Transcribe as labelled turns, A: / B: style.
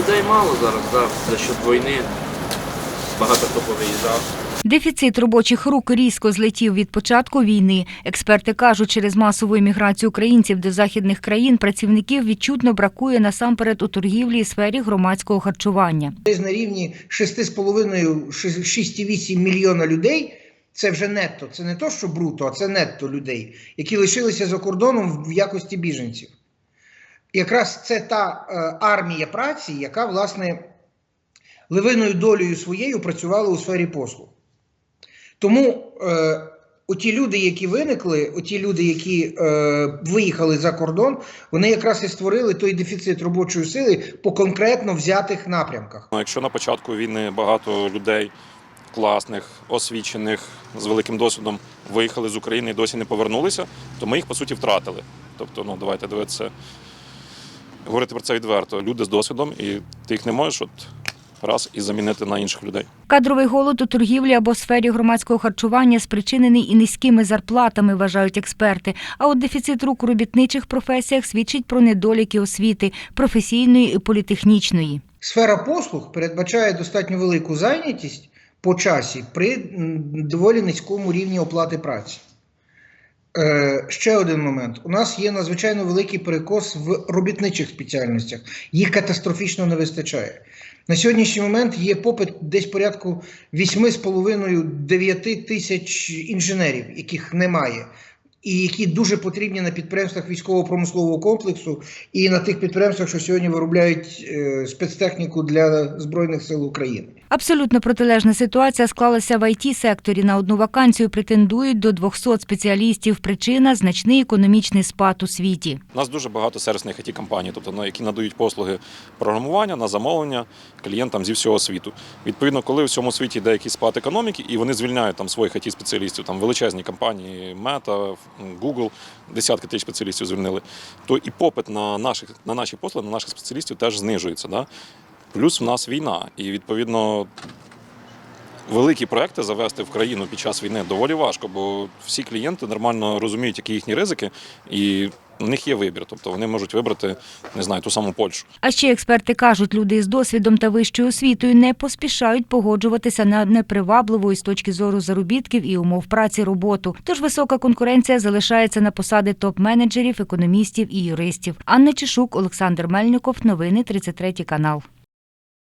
A: людей мало зараз, да, за счет війни. Багато хто повиїжджав.
B: Дефіцит робочих рук різко злетів від початку війни. Експерти кажуть, через масову імміграцію українців до західних країн працівників відчутно бракує насамперед у торгівлі і сфері громадського харчування.
C: Десь на рівні 6,5-6,8 мільйона людей. Це вже нетто. Це не то, що бруто, а це нетто людей, які лишилися за кордоном в якості біженців. Якраз це та е, армія праці, яка, власне, ливиною долею своєю працювала у сфері послуг. Тому е, оті люди, які виникли, оті люди, які е, виїхали за кордон, вони якраз і створили той дефіцит робочої сили по конкретно взятих напрямках.
D: Ну, Якщо на початку війни багато людей класних, освічених, з великим досвідом виїхали з України і досі не повернулися, то ми їх по суті втратили. Тобто, ну давайте дивитися, говорити про це відверто. Люди з досвідом, і ти їх не можеш от раз і замінити на інших людей.
B: Кадровий голод у торгівлі або сфері громадського харчування спричинений і низькими зарплатами, вважають експерти. А от дефіцит рук у робітничих професіях свідчить про недоліки освіти професійної і політехнічної.
C: Сфера послуг передбачає достатньо велику зайнятість по часі при доволі низькому рівні оплати праці. Е, ще один момент. У нас є надзвичайно великий перекос в робітничих спеціальностях. Їх катастрофічно не вистачає. На сьогоднішній момент є попит десь порядку 8,5-9 тисяч інженерів, яких немає. І які дуже потрібні на підприємствах військово-промислового комплексу і на тих підприємствах, що сьогодні виробляють е, спецтехніку для Збройних сил України.
B: Абсолютно протилежна ситуація склалася в it секторі На одну вакансію претендують до 200 спеціалістів. Причина значний економічний спад у світі.
D: У нас дуже багато сервісних it компаній, тобто ну, які надають послуги програмування на замовлення клієнтам зі всього світу. Відповідно, коли в всьому світі йде якийсь спад економіки, і вони звільняють там своїх it спеціалістів, там величезні компанії, Meta, Google, десятки тисяч спеціалістів звільнили, то і попит на наших на наші послуги, на наших спеціалістів теж знижується. Да? Плюс в нас війна, і відповідно. Великі проекти завести в країну під час війни доволі важко, бо всі клієнти нормально розуміють, які їхні ризики, і в них є вибір. Тобто вони можуть вибрати, не знаю, ту саму Польщу.
B: А ще експерти кажуть, люди з досвідом та вищою освітою не поспішають погоджуватися на непривабливу із точки зору заробітків і умов праці роботу. Тож висока конкуренція залишається на посади топ-менеджерів, економістів і юристів. Анна Чешук, Олександр Мельников. Новини 33 канал.